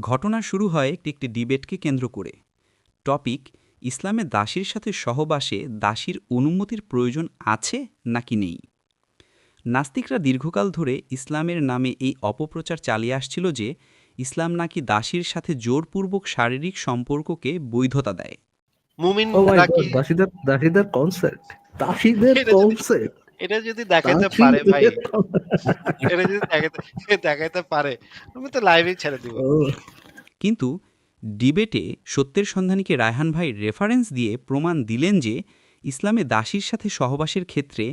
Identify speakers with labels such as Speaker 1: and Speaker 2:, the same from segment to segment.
Speaker 1: ঘটনা শুরু হয় একটি একটি ডিবেটকে কেন্দ্র করে। টপিক ইসলামে দাসীর সাথে সহবাসে দাসীর অনুমতির প্রয়োজন আছে নাকি নেই? নাস্তিকরা দীর্ঘকাল ধরে ইসলামের নামে এই অপপ্রচার চালিয়ে আসছিল যে ইসলাম নাকি দাসীর সাথে জোরপূর্বক শারীরিক সম্পর্ককে বৈধতা দেয়।
Speaker 2: মুমিন নাকি
Speaker 3: দাসীদের দাসীদের কনসেপ্ট দাসীদের কনসেপ্ট
Speaker 2: এটা যদি দেখাইতে পারে ভাই। এটা যদি দেখাইতে দেখাইতে পারে আমি তো লাইভেই ছেড়ে দিব।
Speaker 1: কিন্তু ডিবেটে সত্যের সন্ধানীকে রায়হান ভাই রেফারেন্স দিয়ে প্রমাণ দিলেন যে ইসলামে দাসীর সাথে সহবাসের ক্ষেত্রে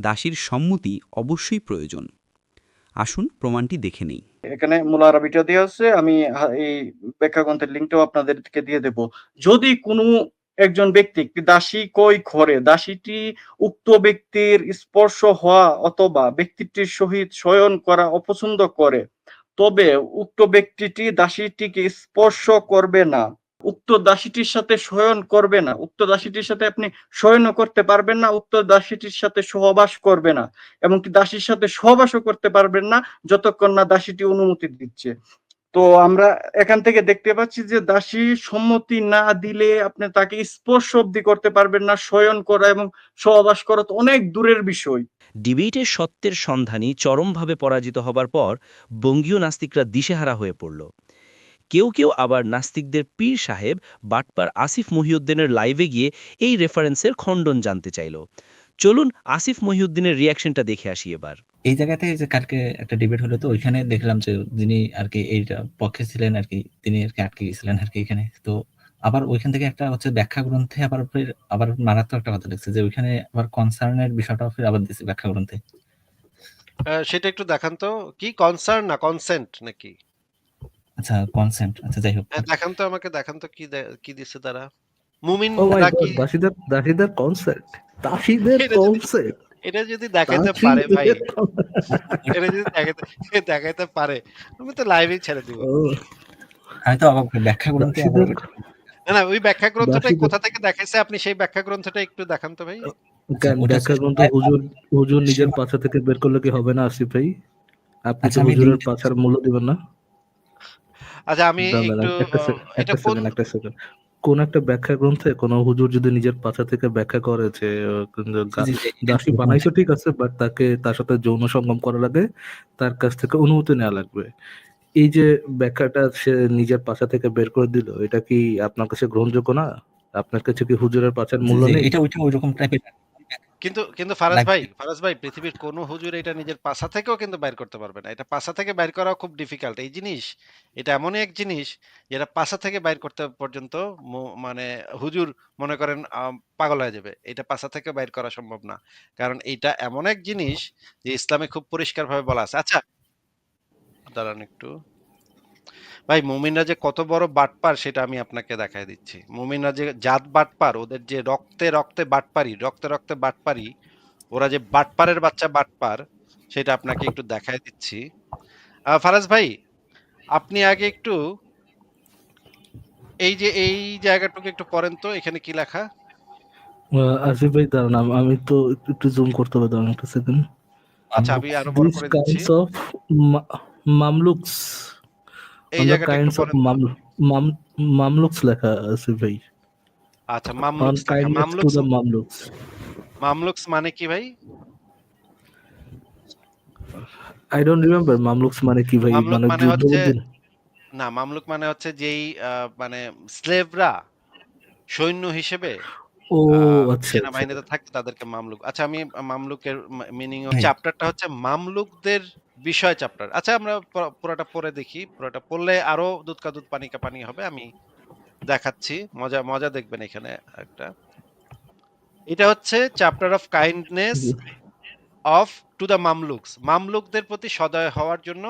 Speaker 1: দাসীর সম্মতি অবশ্যই প্রয়োজন। আসুন প্রমাণটি দেখে নেই।
Speaker 4: এখানে মূল আরবিটা দেওয়া আছে আমি এই ব্যাখ্যা গ্রন্থের লিঙ্কটাও আপনাদেরকে দিয়ে দেব। যদি কোনো একজন ব্যক্তি, দাসী কই করে দাসীটি উক্ত ব্যক্তির স্পর্শ হওয়া অথবা ব্যক্তিটির সহিত শয়ন করা অপছন্দ করে। তবে উক্ত ব্যক্তিটি দাসীটিকে স্পর্শ করবে না। উক্ত দাসীটির সাথে শয়ন করবে না। উক্ত দাসীটির সাথে আপনি শয়নও করতে পারবেন না। উক্ত দাসীটির সাথে সহবাস করবে না। এমনকি দাসীর সাথে সহবাসও করতে পারবেন না, যতক্ষণ না দাসীটি অনুমতি দিচ্ছে। তো আমরা এখান থেকে দেখতে পাচ্ছি যে দাসী সম্মতি না দিলে আপনি তাকে স্পর্শ অব্দি করতে পারবেন না, শয়ন করা এবং সহবাস করা তো অনেক দূরের বিষয়।
Speaker 5: ডিবেটের সত্যের সন্ধানী চরমভাবে পরাজিত হবার পর বঙ্গীয় নাস্তিকরা দিশেহারা হয়ে পড়ল। কেউ কেউ আবার নাস্তিকদের পীর সাহেব বাটপার আসিফ মহিউদ্দিনের লাইভে গিয়ে এই রেফারেন্সের খণ্ডন জানতে চাইল। চলুন আসিফ মহিউদ্দিনের রিয়াকশনটা দেখে আসি এবার।
Speaker 6: এই জায়গাতে যে কালকে একটা ডিবেট হলো তো ওইখানে দেখলাম যে যিনি আর কি এইটা পক্ষে ছিলেন আর কি তিনি আর কি আটকে গেছিলেন আর কি এখানে। তো আবার ওইখান থেকে একটা হচ্ছে ব্যাখ্যা গ্রন্থে আবার ফের আবার মারাত্মক একটা কথা লিখছে যে ওইখানে আবার কনসার্নের বিষয়টা ফের আবার দিছে ব্যাখ্যা গ্রন্থে
Speaker 2: সেটা একটু দেখান তো। কি কনসার্ন না কনসেন্ট নাকি?
Speaker 6: আচ্ছা কনসেন্ট আচ্ছা যাই হোক।
Speaker 2: হ্যাঁ, দেখান তো আমাকে দেখান তো কি কি দিছে তারা। মুমিন নাকি
Speaker 3: গড দাসীদের দাসীদের কনসেপ্ট দাসীদের কনসেপ্ট
Speaker 2: এটা যদি দেখাইতে পারে ভাই। এটা যদি দেখাইতে দেখাইতে পারে আমি তো লাইভেই ছেড়ে দিব।
Speaker 6: আমি তো অবাক ব্যাখ্যা গ্রন্থে
Speaker 3: দাসীদের
Speaker 2: না না ওই ব্যাখ্যা গ্রন্থটা কোথা থেকে দেখাইছে? আপনি সেই ব্যাখ্যা গ্রন্থটা একটু দেখান তো ভাই।
Speaker 3: কেন? ব্যাখ্যা গ্রন্থ হুজুর হুজুর নিজের পাছা থেকে বের করলে কি হবে না আসিফ ভাই? আপনি
Speaker 6: আচ্ছা,
Speaker 3: তো হুজুরের পাছার মূল্য দিবেন না।
Speaker 2: আচ্ছা আমি একটু
Speaker 3: একটা
Speaker 2: এটা কোন
Speaker 3: সেকেন্ড কোন একটা ব্যাখ্যা গ্রন্থে কোন হুজুর যদি নিজের পাছা থেকে ব্যাখ্যা করে যে আহ, গা-
Speaker 6: জি, জি,
Speaker 3: দাসী বানাইছো ঠিক আছে বাট তাকে তার সাথে যৌন সঙ্গম করা লাগে তার কাছ থেকে অনুমতি নেওয়া লাগবে। এই যে ব্যাখ্যাটা সে নিজের পাছা থেকে বের করে দিল এটা কি আপনার কাছে গ্রহণযোগ্য না? আপনার কাছে কি হুজুরের পাছার মূল্য নেই?
Speaker 6: এটা ওইটা ওইরকম টাইপের
Speaker 2: কিন্তু কিন্তু ফারাজ ভাই ফারাজ ভাই পৃথিবীর কোন হুজুর এটা নিজের পাশা থেকেও কিন্তু বাইর করতে পারবে না। এটা পাশা থেকে বাইর করা খুব ডিফিকাল্ট এই জিনিস এটা এমনই এক জিনিস যেটা পাশা থেকে বাইর করতে পর্যন্ত মানে হুজুর মনে করেন পাগল হয়ে যাবে। এটা পাশা থেকে বাইর করা সম্ভব না। কারণ এটা এমন এক জিনিস যে ইসলামে খুব পরিষ্কারভাবে বলা আছে। আচ্ছা দাঁড়ান একটু। ভাই মুমিনরা যে কত বড় বাটপার সেটা আমি আপনাকে দেখাই দিচ্ছি। মুমিনরা যে জাত বাটপার ওদের যে রক্তে রক্তে বাটপারি রক্তে রক্তে বাটপারি ওরা যে বাটপারের বাচ্চা বাটপার সেটা আপনাকে একটু দেখাই দিচ্ছি। ফারাজ ভাই আপনি আগে একটু এই যে এই জায়গাটুকু একটু পড়েন তো এখানে কি লেখা?
Speaker 3: আসিফ ভাই দাঁড়ান আম- তো একটু- জুম করতে হবে দাঁড়ান একটা সেকেন্ড
Speaker 2: আচ্ছা আমি আরও বড় করে দিচ্ছি।
Speaker 3: mamluks
Speaker 2: এই জায়গাটা
Speaker 3: mamluks লেখা আছে ভাই।
Speaker 2: আচ্ছা মামলুকস লেখা। মামলুকস মামলুকস। মানে কি ভাই?
Speaker 3: I don't remember mamluks মানে কি ভাই? মানে
Speaker 2: মানে হচ্ছে না মামলুক মানে হচ্ছে যেই মানে স্লেভরা সৈন্য হিসেবে
Speaker 3: ও আচ্ছা আচ্ছা।
Speaker 2: সেনাবাহিনীতে থাকতো তাদেরকে মামলুক। আচ্ছা আমি মামলুকের মিনিং। চ্যাপ্টারটা হচ্ছে মামলুকদের বিষয় চ্যাপ্টার আচ্ছা আমরা পুরোটা পড়ে দেখি। পুরোটা পড়লে আরও দুধ কা দুধ, পানি কা পানি হবে, আমি দেখাচ্ছি। মজা মজা দেখবেন এখানে একটা এটা হচ্ছে chapter of kindness of to the mamluks মামলুকদের প্রতি সদয় হওয়ার জন্য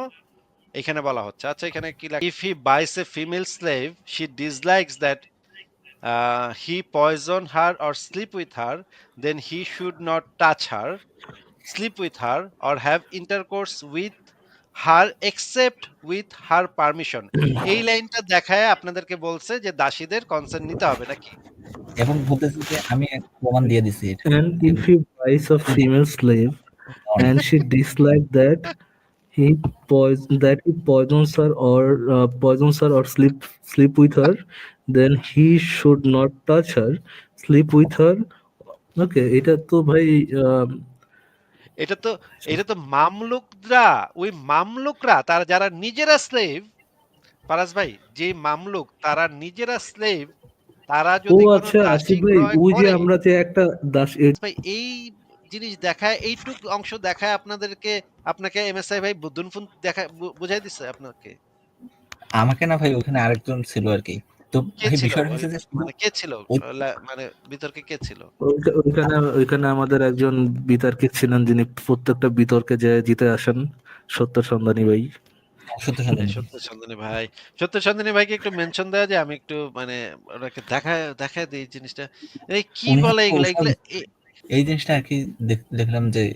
Speaker 2: এখানে বলা হচ্ছে। আচ্ছা এখানে কি লাগে if he buys a female slave she dislikes that he poison her or sleep with her then he should not touch her sleep with her or have intercourse with her except with her permission এই লাইনটা দেখায় আপনাদেরকে বলছে যে দাসীদের concern নিতে হবে নাকি?
Speaker 6: এবং বলতেছে যে আমি প্রমাণ দিয়ে দিছি
Speaker 3: and if he wise of female slip and she dislike that he poison that he poisons are or poisons her or sleep sleep with her then he should not touch her sleep with her okay এটা তো ভাই
Speaker 2: এটা তো এটা তো মামলুকরা ওই মামলুকরা তারা যারা নিজেরা স্লেভ পারাস ভাই যে মামলুক তারা নিজেরা স্লেভ তারা যদি কোনো
Speaker 3: আচ্ছা আসিফ ভাই ওই যে আমরা যে একটা দাস
Speaker 2: ভাই এই জিনিস দেখায় এইটুক অংশ দেখায় আপনাদেরকে আপনাকে এমএসআই ভাই বুদ্ধুন ফোন দেখা বুঝাই দিছে আপনাকে।
Speaker 6: আমাকে না ভাই ওখানে আরেকজন ছিল আর কি। তো
Speaker 2: কে ছিল
Speaker 6: যে
Speaker 2: মানে কে ছিল? লা- মানে বিতর্কে কে ছিল?
Speaker 3: ওইখানে ওইখানে আমাদের একজন বিতর্কিত ছিলেন যিনি প্রত্যেকটা বিতর্কে যে জিতে আসেন সত্য সন্ধানী ভাই।
Speaker 6: সত্য সন্ধানী
Speaker 2: ভাই। সত্য সন্ধানী ভাইকে একটু মেনশন দেওয়া যায় আমি একটু মানে ওনাকে দিই জিনিসটা। এই কি বলে
Speaker 6: হয়তো
Speaker 2: এগুলো?
Speaker 6: ওসব-
Speaker 2: এগুলো এ-
Speaker 6: এই জিনিসটা আর কি দেখ- দেখলাম যে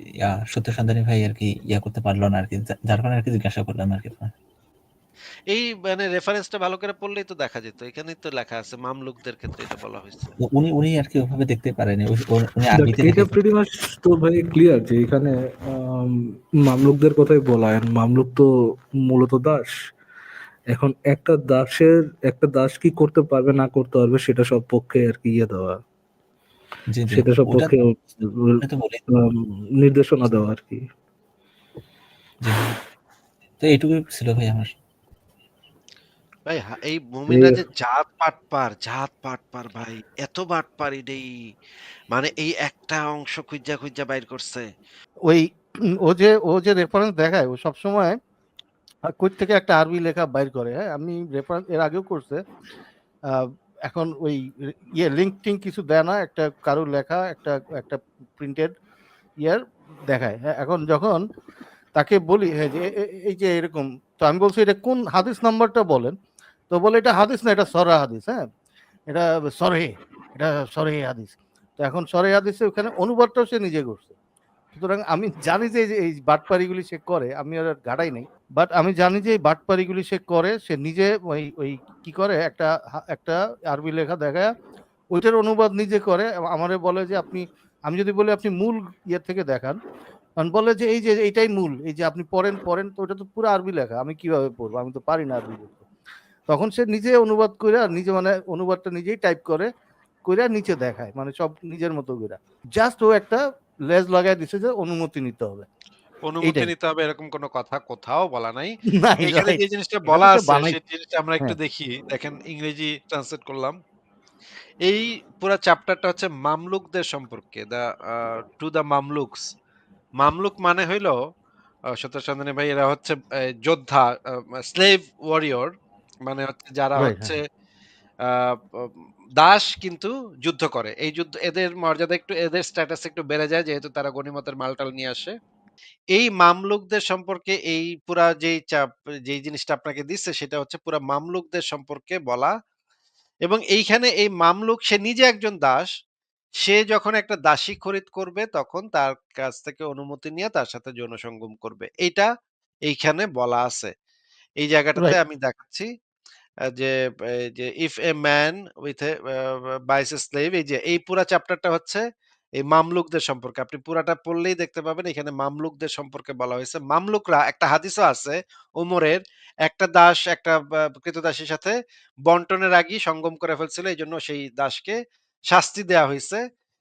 Speaker 6: সত্য সন্ধানী ভাই আর কি ইয়া করতে পারল না আর কি যার কারণে আর কি জিজ্ঞাসা করলাম আর কি
Speaker 2: এই মানে রেফারেন্সটা ভালো করে পড়লেই তো দেখা যেত। এখানেই তো লেখা আছে মামলুকদের ক্ষেত্রে এটা বলা হয়েছে।
Speaker 6: উনি উনি আর কি ওভাবে দেখতে পারেনি উনি আরবিতে
Speaker 3: এটা। প্রিটি মাচ তো ভাই ক্লিয়ার যে এখানে মামলুকদের কথাই বলা হয়। মামলুক তো মূলত দাস। এখন একটা দাসের একটা দাস কি করতে পারবে না করতে পারবে সেটা সব পক্ষে আর কি ইয়ে দেওয়া। সেটা সব পক্ষে নির্দেশনা দেওয়া আর কি।
Speaker 6: তো এইটুকুই ছিল ভাই আমার।
Speaker 2: ভাই এই মুমিনরা
Speaker 3: এ-
Speaker 2: যে জাত পাট পার জাত পাট পার ভাই এত বাট পার এটাই মানে এই একটা অংশ খুঁজা খুঁজা বাইর করছে।
Speaker 7: ওই ও যে ও যে রেফারেন্স দেখায় ও সবসময় আর কই থেকে একটা আরবি লেখা বাইর করে হ্যাঁ? আমি রেফারেন্স এর আগেও করছে। এখন ওই ইয়ে লিঙ্ক টিঙ্ক কিছু দেয় না একটা কারোর লেখা একটা একটা প্রিন্টেড ইয়ার দেখায় হ্যাঁ? এখন যখন তাকে বলি হ্যাঁ যে এই যে এরকম তো আমি বলছি এটা কোন হাদিস নাম্বারটা বলেন? তো বলে এটা হাদিস না, এটা সরা হাদিস হ্যাঁ? এটা সরে এটা সরে হাদিস। তো এখন সরে হাদিসে ওখানে অনুবাদটাও সে নিজে করছে। সুতরাং আমি জানি যে এই বাটপারিগুলি সে করে, আমি আর গাড়াই নেই। বাট আমি জানি যে এই বাটপারিগুলি সে করে, সে নিজে ওই ওই কি করে, একটা একটা আরবি লেখা দেখায়, ওইটার অনুবাদ নিজে করে, আমারে বলে যে আপনি, আমি যদি বলি আপনি মূল ইয়ে থেকে দেখান, কারণ বলে যে এই যে, এইটাই মূল, এই যে আপনি পড়েন পড়েন, তো ওটা তো পুরো আরবি লেখা, আমি কীভাবে পড়ব? আমি তো পারি না আরবি তখন সে নিজে অনুবাদ করে আর নিজে মানে অনুবাদটা নিজেই টাইপ করে করে নিচে দেখায় মানে সব নিজের মতো করে। জাস্ট ও একটা লেজ লাগাই দিছে যে অনুমতি নিতে হবে।
Speaker 2: অনুমতি নিতে হবে এরকম কোনো কথা কোথাও বলা নাই। এখানে যে জিনিসটা বলা আছে সেই জিনিসটা আমরা একটু
Speaker 7: হ্যাঁ।
Speaker 2: দেখি। দেখেন ইংরেজি ট্রান্সলেট করলাম। এই পুরো চ্যাপ্টারটা হচ্ছে মামলুকদের সম্পর্কে দা টু দা মামলুকস মামলুক মানে হইল আহ, সত্য চন্দ্রনী ভাই এরা হচ্ছে যোদ্ধা স্লেভ ওয়ারিয়র মানে হচ্ছে যারা হচ্ছে দাস কিন্তু যুদ্ধ করে। এই যুদ্ধ এদের মর্যাদা একটু এদের স্ট্যাটাস একটু বেড়ে যায় যেহেতু তারা গণিমতের মালটাল নিয়ে আসে। এই মামলুকদের সম্পর্কে এই পুরা যেই চাপ যেই জিনিসটা আপনাকে দিচ্ছে সেটা হচ্ছে পুরা মামলুকদের সম্পর্কে বলা। এবং এইখানে এই মামলুক সে নিজে একজন দাস সে যখন একটা দাসী খরিদ করবে তখন তার কাছ থেকে অনুমতি নিয়ে তার সাথে যৌন সঙ্গম করবে। এইটা এইখানে বলা আছে। এই জায়গাটাতে আমি দেখাচ্ছি। যে যে if a man with a buys slave এই যে এই পুরা চ্যাপ্টারটা হচ্ছে এই মামলুকদের সম্পর্কে। আপনি পুরাটা পড়লেই দেখতে পাবেন এখানে মামলুকদের সম্পর্কে বলা হয়েছে। মামলুকরা একটা হাদিসও আছে ওমরের একটা দাস একটা আহ, কৃতদাসীর সাথে বন্টনের আগেই সঙ্গম করে ফেলছিল এই জন্য সেই দাসকে শাস্তি দেওয়া হয়েছে।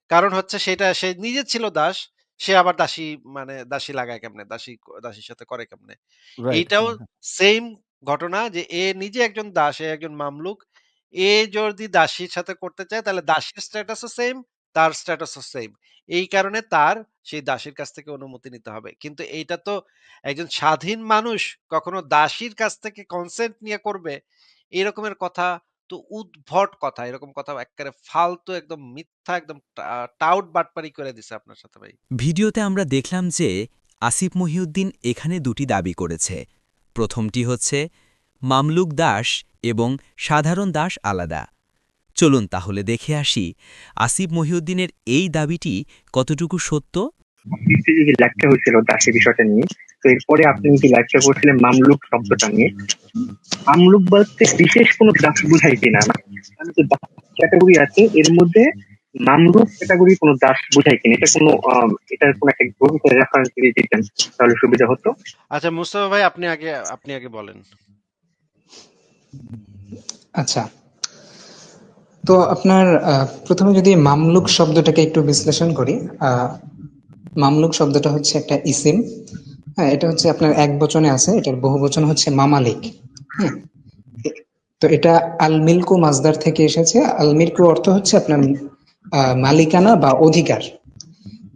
Speaker 2: কারণ হচ্ছে সেটা সে নিজে ছিল দাস সে আবার দাসী মানে দাসী লাগায় কেমনে? দাসী দাসীর সাথে করে কেমনে? এইটাও
Speaker 7: হ্যাঁ, হ্যাঁ।
Speaker 2: সেম ঘটনা যে, এ নিজে একজন দাস, এ একজন মামলুক, এ যদি দাসীর সাথে করতে চায়, তাহলে দাসীর স্ট্যাটাসও সেম তার স্ট্যাটাসও সেম এই কারণে তার, সেই দাসীর কাছ থেকে অনুমতি নিতে হবে। কিন্তু এইটা তো একজন স্বাধীন মানুষ কখনো দাসীর কাছ থেকে কনসেন্ট নিয়ে করবে, এরকমের কথা তো উদ্ভট কথা। এরকম কথা একেবারে ফালতু, একদম মিথ্যা, একদম টা- টাউট বাটপারি করে দিছে আপনার সাথে ভাই।
Speaker 1: ভিডিওতে আমরা দেখলাম যে, আসিফ মহিউদ্দিন এখানে দুটি দাবি করেছে। প্রথমটি হচ্ছে, মামলুক দাস এবং সাধারণ দাস আলাদা। চলুন তাহলে দেখে আসি, আসিফ মহিউদ্দিনের এই দাবিটি কতটুকু সত্য?
Speaker 8: হয়েছিল দাসের বিষয়টা নিয়ে, তো এরপরে আপনি লেখা করছিলেন মামলুক শব্দটা নিয়ে, মামলুক বলতে বিশেষ কোনো দাস কিনা ক্যাটাগরি আছে, এর মধ্যে মামলুক ক্যাটাগরি কোনো দাস বোঝায় কিনা? এটা কোনো এটার কোনো একটা গ্রন্থের রেফারেন্স দিয়ে দিতেন তাহলে সুবিধা হতো।
Speaker 2: আচ্ছা মুস্তফা ভাই আপনি আগে আপনি আগে বলেন।
Speaker 9: আচ্ছা। তো আপনার প্রথমে যদি মামলুক শব্দটাকে একটু বিশ্লেষণ করি আহ, মামলুক শব্দটা হচ্ছে একটা ইসিম। হ্যাঁ এটা হচ্ছে আপনার এক বচনে আছে এটার বহু বচন হচ্ছে মামালিক। হ্যাঁ তো এটা আল মিল্কু মাজদার থেকে এসেছে। আল মিল্কু অর্থ হচ্ছে আপনার মালিকানা বা অধিকার।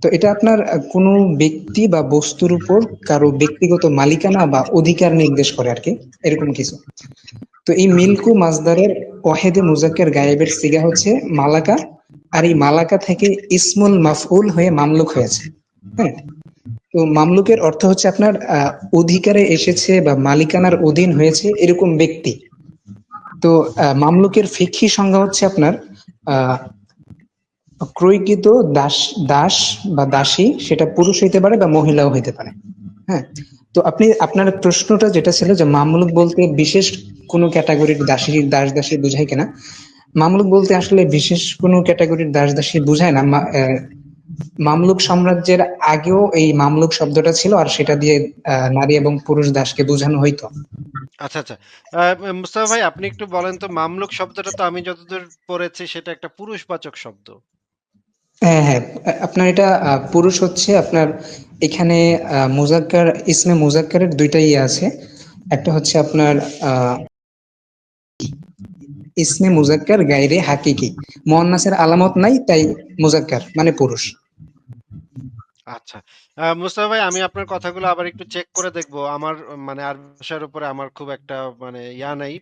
Speaker 9: তো এটা আপনার কোনো ব্যক্তি বা বস্তুর উপর কারও ব্যক্তিগত মালিকানা বা অধিকার নির্দেশ করে আর কি, এরকম কিছু। তো এই মিল্কু মাজদারের ওয়াহেদে মুজাক্কের গায়েবের সিগা হচ্ছে মালাকা, আর এই মালাকা থেকে ইসমুল মাফউল হয়ে মামলুক হয়েছে। হ্যাঁ তো মামলুকের অর্থ হচ্ছে আপনার অধিকারে এসেছে বা মালিকানার অধীন হয়েছে এরকম ব্যক্তি। তো মামলুকের ফিক্ষি সংজ্ঞা হচ্ছে আপনার ক্রয়কৃত দাস দাস বা দাসী, সেটা পুরুষ হইতে পারে বা মহিলাও হইতে পারে। হ্যাঁ? তো আপনি, আপনার প্রশ্নটা যেটা ছিল যে মামলুক বলতে বিশেষ কোনো ক্যাটাগরির দাসী, দাস, দাসী বুঝায় কিনা? মামলুক বলতে আসলে বিশেষ কোনো ক্যাটাগরির দাস, দাসী বুঝায় না। মামলুক সাম্রাজ্যের আগেও এই মামলুক শব্দটা ছিল আর সেটা দিয়ে নারী এবং পুরুষ দাসকে বোঝানো হইতো।
Speaker 2: আচ্ছা আচ্ছা। মুস্তফা ভাই, আপনি একটু বলেন তো, মামলুক শব্দটা তো আমি যতদূর পড়েছি, সেটা একটা পুরুষবাচক শব্দ।
Speaker 9: হ্যাঁ হ্যাঁ। আপনার এটা পুরুষ হচ্ছে আপনার এখানে মুজাক্কার, ইসমে মুজাক্কারের দুইটা ইয়ে আছে। একটা হচ্ছে আপনার ইসমে মুজাক্কার, গাইরে হাকিকি। নাসের আলামত নাই, তাই মুজাক্কার মানে পুরুষ।
Speaker 2: আচ্ছা। মুস্তফা ভাই আমি আপনার কথাগুলো আবার একটু চেক করে দেখব। আমার মানে আরবি ভাষার উপরে আমার খুব একটা মানে ইয়া নাই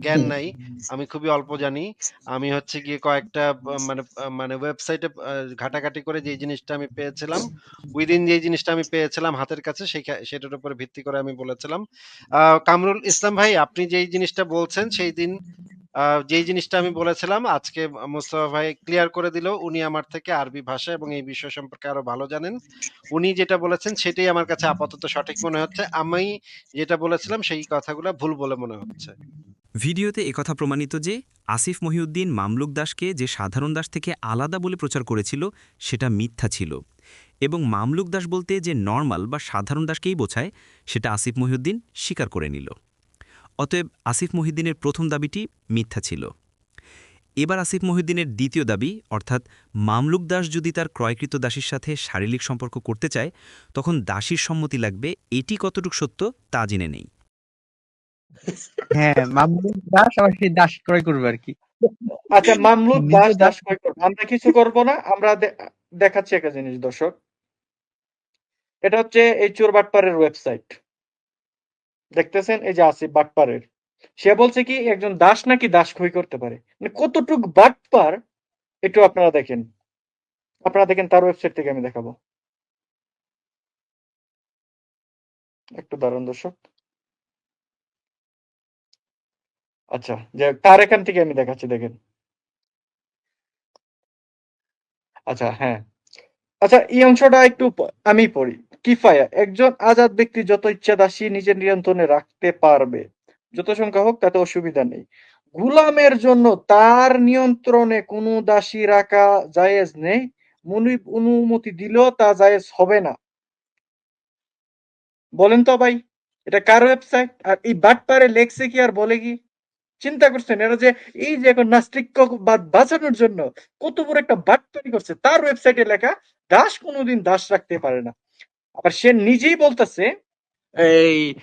Speaker 2: জ্ঞান নাই। আমি খুবই অল্প জানি। আমি হচ্ছে গিয়ে কয়েকটা মানে মানে ওয়েবসাইটে ঘাটাঘাটি করে যে জিনিসটা আমি পেয়েছিলাম উইদিন যে জিনিসটা আমি পেয়েছিলাম হাতের কাছে সেই- সেটার উপরে ভিত্তি করে আমি বলেছিলাম। আহ, কামরুল ইসলাম ভাই আপনি যেই জিনিসটা বলছেন সেই দিন আহ, যেই জিনিসটা আমি বলেছিলাম আজকে মুস্তফা ভাই ক্লিয়ার করে দিল। উনি আমার থেকে আরবি ভাষা এবং এই বিষয় সম্পর্কে আরও ভালো জানেন। উনি যেটা বলেছেন সেটাই আমার কাছে আপাতত সঠিক মনে হচ্ছে। আমি যেটা বলেছিলাম সেই কথাগুলো ভুল বলে মনে হচ্ছে।
Speaker 1: ভিডিওতে একথা প্রমাণিত যে আসিফ মহিউদ্দিন মামলুক দাসকে যে সাধারণ দাস থেকে আলাদা বলে প্রচার করেছিল, সেটা মিথ্যা ছিল। এবং মামলুক দাস বলতে যে নর্মাল বা সাধারণ দাসকেই বোঝায়, সেটা আসিফ মহিউদ্দিন স্বীকার করে নিল। অতএব আসিফ মহিউদ্দিনের প্রথম দাবিটি মিথ্যা ছিল। এবার আসিফ মহিউদ্দিনের দ্বিতীয় দাবি অর্থাৎ মামলুক দাস যদি তার ক্রয়কৃত দাসীর সাথে শারীরিক সম্পর্ক করতে চায় তখন দাসীর সম্মতি লাগবে এটি কতটুকু সত্য তা জেনে নেই।
Speaker 10: হ্যাঁ মামলুক দাস আবার সেই দাস ক্রয় করবে আর কি।
Speaker 11: আচ্ছা মামলুক দাস
Speaker 10: দাস
Speaker 11: ক্রয় করবে। আমরা কিছু করব না আমরা দেখাচ্ছি একটা জিনিস দর্শক। এটা হচ্ছে এই চোর বাটপারের ওয়েবসাইট দেখতেছেন? এই যে আসিফ বাটপারের। সে বলছে কি, একজন দাস নাকি দাস ক্ষয় করতে পারে? মানে কতটুক বাটপার, একটু আপনারা দেখেন। আপনারা দেখেন তার ওয়েবসাইট থেকে আমি দেখাবো। একটু দাঁড়ান দর্শক। আচ্ছা যে তার এখান থেকে আমি দেখাচ্ছি, দেখেন। আচ্ছা হ্যাঁ। আচ্ছা এই অংশটা একটু আমি পড়ি। কিফায়া, একজন আজাদ ব্যক্তি যত ইচ্ছা দাসী নিজের নিয়ন্ত্রণে রাখতে পারবে। যত সংখ্যা হোক, তাতে অসুবিধা নেই। গুলামের জন্য তার নিয়ন্ত্রণে কোনো দাসী রাখা জায়েজ নেই। মুনিব অনুমতি দিলেও তা জায়েজ হবে না। বলেন তো ভাই, এটা কার ওয়েবসাইট আর এই বাটপারে লেখছে কি আর বলে কি? চিন্তা করছেন এরা যে এই যে এখন নাস্তিকবাদ বাঁচানোর জন্য কত বড় একটা বাট তৈরি করছে, তার ওয়েবসাইটে লেখা, দাস কোনোদিন দাস রাখতে পারে না। আবার সে নিজেই বলতেছে এই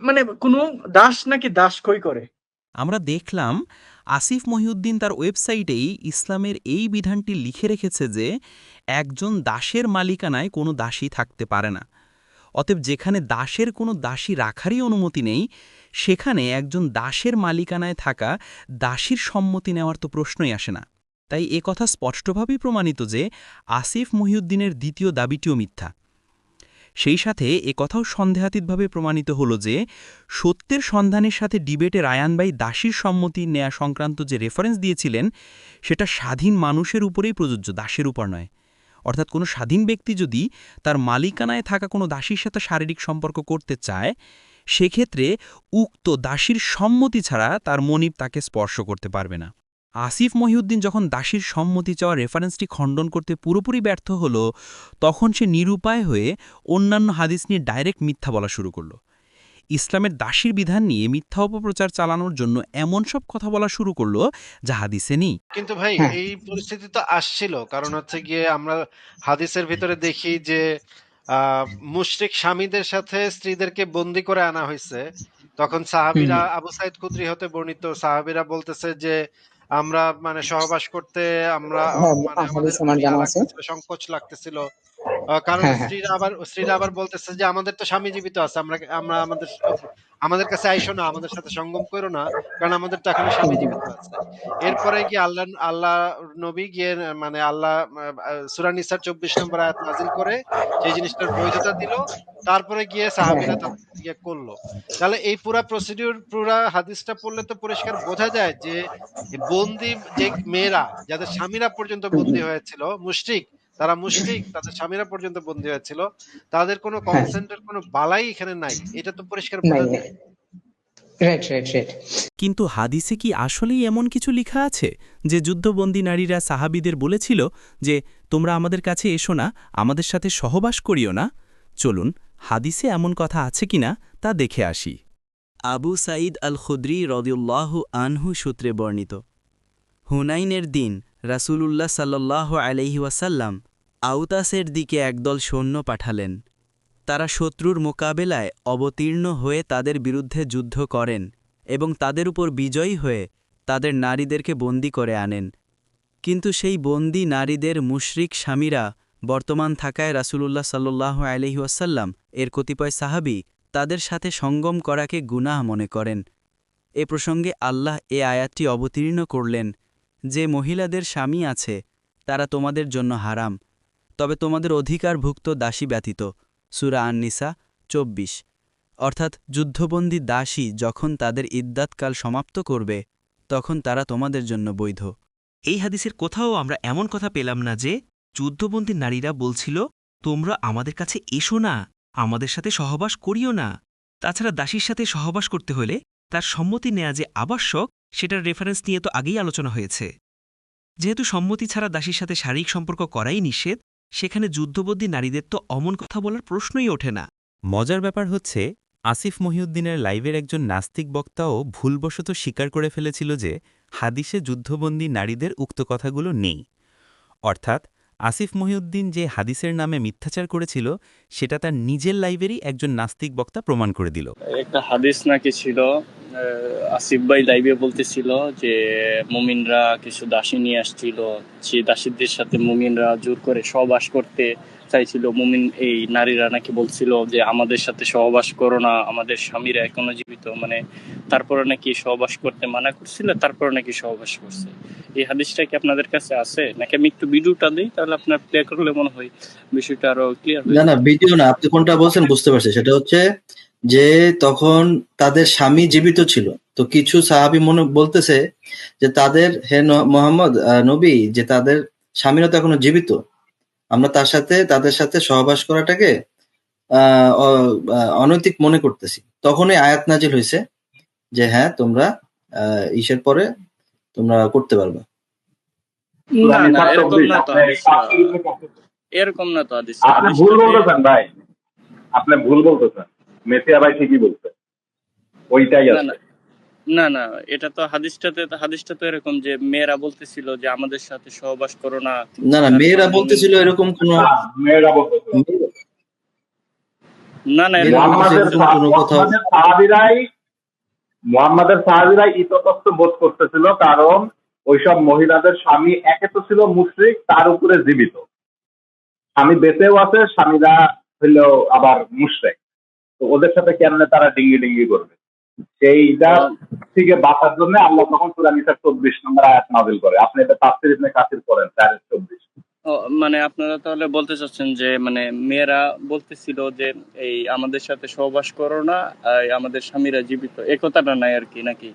Speaker 11: মানে কোনো দাস নাকি দাস কই করে?
Speaker 12: আমরা দেখলাম আসিফ মহিউদ্দিন তার ওয়েবসাইটেই ইসলামের এই বিধানটি লিখে রেখেছে যে, একজন দাসের মালিকানায় কোনো দাসী থাকতে পারে না। অতএব যেখানে দাসের কোনো দাসী রাখারই অনুমতি নেই, সেখানে একজন দাসের মালিকানায় থাকা দাসীর সম্মতি নেওয়ার তো প্রশ্নই আসে না। তাই এ কথা স্পষ্টভাবেই প্রমাণিত যে, আসিফ মহিউদ্দিনের দ্বিতীয় দাবিটিও মিথ্যা। সেই সাথে কথাও সন্দেহাতীতভাবে প্রমাণিত হল যে সত্যের সন্ধানের সাথে ডিবেটে রায়ানবাই দাসীর সম্মতি নেয়া সংক্রান্ত যে রেফারেন্স দিয়েছিলেন, সেটা স্বাধীন মানুষের উপরেই প্রযোজ্য, দাসের উপর নয়। অর্থাৎ কোনো স্বাধীন ব্যক্তি যদি তার মালিকানায় থাকা কোনো দাসীর সাথে শারীরিক সম্পর্ক করতে চায়, সেক্ষেত্রে উক্ত দাসীর সম্মতি ছাড়া তার মনিব তাকে স্পর্শ করতে পারবে না। আসিফ মহিউদ্দিন যখন দাসীর সম্মতি চাওয়া রেফারেন্সটি খণ্ডন করতে পুরোপুরি ব্যর্থ হল তখন সে নিরুপায় হয়ে অন্যান্য হাদিস নিয়ে ডাইরেক্ট মিথ্যা বলা শুরু করল। ইসলামের দাসীর বিধান নিয়ে মিথ্যা অপপ্রচার চালানোর জন্য এমন সব কথা বলা শুরু করল যা হাদিসে নেই।
Speaker 2: কিন্তু ভাই
Speaker 9: হ্যাঁ।
Speaker 2: এই পরিস্থিতি তো আসছিল। কারণ হচ্ছে গিয়ে আমরা হাদিসের ভিতরে দেখি যে আহ মুশরিক স্বামীদের সাথে স্ত্রীদেরকে বন্দি করে আনা হয়েছে। তখন সাহাবীরা আবু সাইদ কুদরি হতে বর্ণিত। সাহাবীরা বলতেছে যে আমরা মানে সহবাস করতে আমরা
Speaker 9: হ্যাঁ,
Speaker 2: মানে সংকোচ লাগতেছিল। কারণ
Speaker 9: হ্যাঁ, হ্যাঁ।
Speaker 2: স্ত্রীরা আবার স্ত্রীরা আবার বলতেছে যে আমাদের তো স্বামী জীবিত আছে আমরা আমরা আমাদের আমাদের কাছে আইসো না আমাদের সাথে সঙ্গম করো না কারণ আমাদের তো এখনও স্বামী জীবিত আছে। এরপরে গিয়ে আল্লাহ আল্লাহ নবী গিয়ে মানে আল্লাহ সুরা নিসার চব্বিশ নম্বর আয়াত নাজিল করে সেই জিনিসটার বৈধতা দিল তারপরে গিয়ে সাহাবিরা তা ইয়ে করল। তাহলে এই পুরা প্রসিডিউর পুরা হাদিসটা পড়লে তো পরিষ্কার বোঝা যায় যে বন্দি যে মেয়েরা যাদের স্বামীরা পর্যন্ত বন্দী হয়েছিল মুশরিক তারা মুশরিক তাদের স্বামীরা পর্যন্ত বন্দী হয়েছিল। তাদের কোনো কনসেন্টের কোনো বালাই এখানে নাই। এটা তো পরিষ্কার বোঝা যায়।
Speaker 12: কিন্তু হাদিসে কি আসলেই এমন কিছু লেখা আছে যে যুদ্ধবন্দী নারীরা সাহাবিদের বলেছিল যে তোমরা আমাদের কাছে এসো না আমাদের সাথে সহবাস করিও না চলুন হাদিসে এমন কথা আছে কিনা তা দেখে আসি।
Speaker 1: আবু সাঈদ আল খুদ্রি রদিউল্লাহ আনহু সূত্রে বর্ণিত হুনাইনের দিন রাসূলুল্লাহ সাল্লাহ আলহি ওয়াসাল্লাম আউতাসের দিকে একদল সৈন্য পাঠালেন। তারা শত্রুর মোকাবেলায় অবতীর্ণ হয়ে তাদের বিরুদ্ধে যুদ্ধ করেন এবং তাদের উপর বিজয়ী হয়ে তাদের নারীদেরকে বন্দী করে আনেন। কিন্তু সেই বন্দী নারীদের মুশরিক স্বামীরা বর্তমান থাকায় রাসূলুল্লাহ সাল্লাহ আলহি ওয়াসাল্লাম এর কতিপয় সাহাবি তাদের সাথে সঙ্গম করাকে গুনাহ মনে করেন। এ প্রসঙ্গে আল্লাহ এ আয়াতটি অবতীর্ণ করলেন যে মহিলাদের স্বামী আছে, তারা তোমাদের জন্য হারাম। তবে তোমাদের অধিকারভুক্ত দাসী ব্যতীত, সুরা আননিসা চব্বিশ। অর্থাৎ যুদ্ধবন্দী দাসী যখন তাদের ইদ্যাতকাল সমাপ্ত করবে, তখন তারা তোমাদের জন্য বৈধ।
Speaker 5: এই হাদিসের কোথাও আমরা এমন কথা পেলাম না যে, যুদ্ধবন্দী নারীরা বলছিল, তোমরা আমাদের কাছে এসো না, আমাদের সাথে সহবাস করিও না। তাছাড়া দাসীর সাথে সহবাস করতে হলে তার সম্মতি নেয়া যে আবশ্যক সেটার রেফারেন্স নিয়ে তো আগেই আলোচনা হয়েছে। যেহেতু সম্মতি ছাড়া দাসীর সাথে শারীরিক সম্পর্ক করাই নিষেধ, সেখানে যুদ্ধবন্দী নারীদের তো অমন কথা বলার প্রশ্নই ওঠে না।
Speaker 12: মজার ব্যাপার হচ্ছে, আসিফ মহিউদ্দিনের লাইভের একজন নাস্তিক বক্তাও ভুলবশত স্বীকার করে ফেলেছিল যে, হাদিসে যুদ্ধবন্দী নারীদের উক্ত কথাগুলো নেই। অর্থাৎ আসিফ মহিউদ্দিন যে হাদিসের নামে মিথ্যাচার করেছিল, সেটা তার নিজের লাইভেরই একজন নাস্তিক বক্তা প্রমাণ করে দিল।
Speaker 13: একটা হাদিস নাকি ছিল আসিফ ভাই লাইভে বলতেছিল যে মুমিনরা কিছু দাসী নিয়ে আসছিল, সেই দাসীদের সাথে মুমিনরা জোর করে সহবাস করতে চাইছিল। মুমিন এই নারীরা নাকি বলছিল যে আমাদের সাথে সহবাস করো না, আমাদের স্বামীরা এখনও জীবিত। মানে তারপরে নাকি সহবাস করতে মানা করছিল, তারপরে নাকি সহবাস করছে। এই হাদিসটা কি আপনাদের কাছে আছে? নাকি আমি একটু ভিডিওটা দিই তাহলে আপনার প্লে করলে মনে হয় বিষয়টা আরও ক্লিয়ার
Speaker 14: না না ভিডিও না আপনি কোনটা বলছেন বুঝতে পারছি। সেটা হচ্ছে যে তখন তাদের স্বামী জীবিত ছিল। তো কিছু সাহাবী মনে বলতেছে যে তাদের হে মোহাম্মদ নবী যে তাদের স্বামীরা তো এখনও জীবিত। আমরা তার সাথে তাদের সাথে সহবাস করাটাকে অনৈতিক মনে করতেছি। তখনই আয়াত নাজিল হয়েছে যে হ্যাঁ তোমরা আহ, ঈশের পরে তোমরা করতে পারবে।
Speaker 13: না না এরকম না তো
Speaker 15: আপনি ভুল বলতেছেন ভাই। আপনি ভুল বলতেছেন। মেসিয়া ভাই ঠিকই বলছে। ওইটাই
Speaker 13: না
Speaker 15: আছে।
Speaker 13: না এটা তো হাদিসটাতে হাদিসটা তো এরকম যে মেয়েরা বলতেছিল যে আমাদের সাথে সহবাস করো না
Speaker 14: না না মেয়েরা বলতেছিল এরকম কোন
Speaker 15: মেয়েরা বলতেছে
Speaker 13: না না এরকম
Speaker 15: মোহাম্মদের
Speaker 14: কোনো কথা
Speaker 15: মোহাম্মদের সাহাবিরাই মোহাম্মদের সাহাবিরাই ইততস্ত বোধ করতেছিল কারণ ওইসব মহিলাদের স্বামী একে তো ছিল মুশরিক তার উপরে জীবিত। স্বামী বেঁচেও আছে স্বামীরা হইলেও আবার মুশরিক। তো ওদের সাথে কেমনে তারা ডিঙ্গি ডিঙ্গি করবে? সেইটা থেকে বাঁচার জন্য আল্লাহ তখন সুরানিসার চব্বিশ নম্বর আয়াত নাজিল করে। আপনি এটা তাফসির ইবনে কাসির করেন চার চব্বিশ।
Speaker 13: মানে আপনারা তাহলে বলতে চাচ্ছেন যে মানে মেয়েরা বলতেছিল যে এই আমাদের সাথে সহবাস করো না আমাদের স্বামীরা জীবিত। এ কথাটা নাই আর কি নাকি?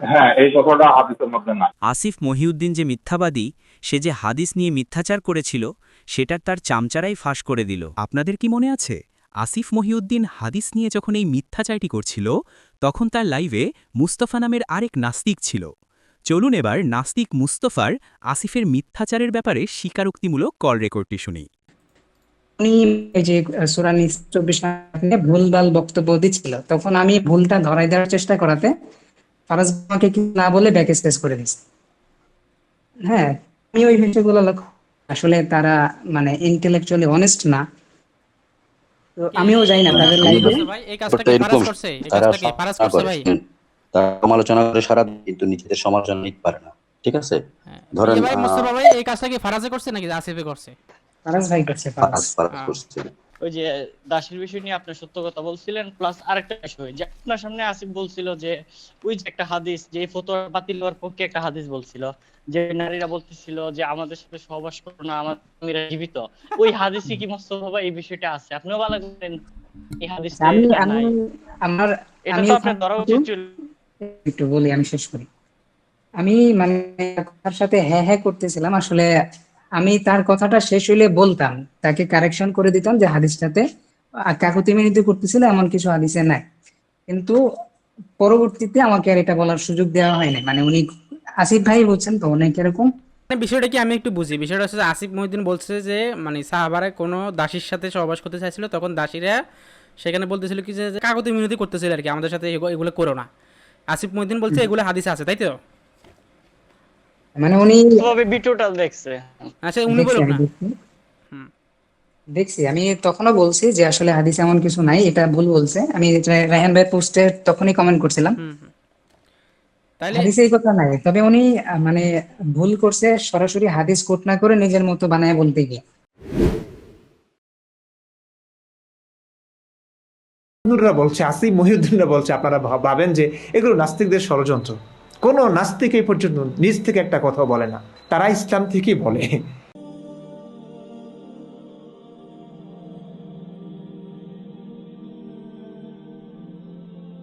Speaker 15: হ্যাঁ এই কথাটা হাদিসের মধ্যে না
Speaker 1: আসিফ মহিউদ্দিন যে মিথ্যাবাদী সে যে হাদিস নিয়ে মিথ্যাচার করেছিল সেটার তার চামচারাই ফাঁস করে দিল।
Speaker 12: আপনাদের কি মনে আছে? আসিফ মহিউদ্দিন হাদিস নিয়ে যখন এই মিথ্যাচারটি করছিল তখন তার লাইভে মুস্তফা নামের আরেক নাস্তিক ছিল।
Speaker 1: চলুন এবার নাস্তিক মুস্তফার আসিফের মিথ্যাচারের ব্যাপারে স্বীকারোক্তিমূলক কল রেকর্ডটি শুনি।
Speaker 9: উনি এই যে সুরা চব্বিশ ভুলভাল বক্তব্য দিচ্ছিল। তখন আমি ভুলটা ধরাই দেওয়ার চেষ্টা করাতে ফারাজ আমাকে কি না বলে ব্যাক স্পেস করে দিচ্ছে হ্যাঁ আমি ওই বিষয়গুলো লক্ষ্য আসলে তারা মানে ইন্টেলেকচুয়ালি অনেস্ট না। তো আমিও যাই না তাদের লাইভে
Speaker 16: ভাই এই কাজটা কি ফারাজ করছে? এই কাজটা কি ফারাজ করছে ভাই?
Speaker 17: তারা সমালোচনা করে সারা কিন্তু নিজেদের সমালোচনা নিতে পারে না। ঠিক আছে? ধরেন
Speaker 16: এই ভাই
Speaker 17: আহ,
Speaker 16: ভাই এই কাজটা কি ফারাজে করছে নাকি আসিফে করছে?
Speaker 9: ফারাজ ভাই করছে ফারাজ।
Speaker 17: ফারাজ ফারাজ করছে।
Speaker 18: ওই যে দাসের বিষয় নিয়ে আপনি সত্য কথা বলছিলেন প্লাস আরেকটা বিষয় যে আপনার সামনে আসিফ বলছিল যে ওই যে একটা হাদিস যে ফতোয়া বাতিল হওয়ার পক্ষে একটা হাদিস বলছিল যে নারীরা বলতেছিল যে আমাদের সাথে সহবাস করো না আমার স্বামীরা জীবিত। ওই হাদিসে কি মোস্তফা ভাই এই বিষয়টা আছে? আপনিও ভালো করেন। এই হাদিসটা
Speaker 9: আমি আমি আমার
Speaker 18: এটা তো আপনার ধরা উচিত ছিল।
Speaker 9: একটু বলি, আমি শেষ করি। আমি মানে তার সাথে হ্যাঁ হ্যাঁ করতেছিলাম, আসলে আমি তার কথাটা শেষ হইলে বলতাম, তাকে কারেকশন করে দিতাম যে হাদিসটাতে কাকুতি মিনতি করতেছিল, এমন কিছু হাদিসে নাই। কিন্তু পরবর্তীতে আমাকে আর এটা বলার সুযোগ দেওয়া হয়নি মানে উনি আসিফ ভাই বলছেন তো, অনেক এরকম।
Speaker 16: মানে বিষয়টা কি আমি একটু বুঝি? বিষয়টা হচ্ছে আসিফ মহিউদ্দিন বলছে যে মানে সাহাবারা কোনো দাসীর সাথে সহবাস করতে চাইছিল, তখন দাসীরা সেখানে বলতেছিল কি যে কাগতি মিনতি করতেছিল আর কি, আমাদের সাথে এগু- এগুলো করো না। আসিফ মহিউদ্দিন বলছে এগুলো হাদিসে আছে তাই তো?
Speaker 9: মানে উনি
Speaker 18: তবে ভিডিওটা দেখছে।
Speaker 16: আচ্ছা উনি বলুন
Speaker 9: আমি
Speaker 16: না।
Speaker 9: দেখছি। দেখছি আমি তখনও বলছি যে আসলে হাদিসে এমন কিছু নাই এটা ভুল বলছে। আমি রায়হান ভাই পোস্টে তখনই কমেন্ট করছিলাম।
Speaker 16: তাইলে
Speaker 9: হাদিসে এই কথা নাই। তবে উনি মানে ভুল করছে সরাসরি হাদিস কোট না করে নিজের মতো বানায় বলতে গিয়ে।
Speaker 19: নুররা বলছে, আসিফ মহিউদ্দিনরা বলছে, আপনারা ভাব- ভাবেন যে এগুলো নাস্তিকদের ষড়যন্ত্র। কোনো নাস্তিক এই পর্যন্ত নিজ থেকে একটা কথা বলে না। তারা ইসলাম থেকেই বলে।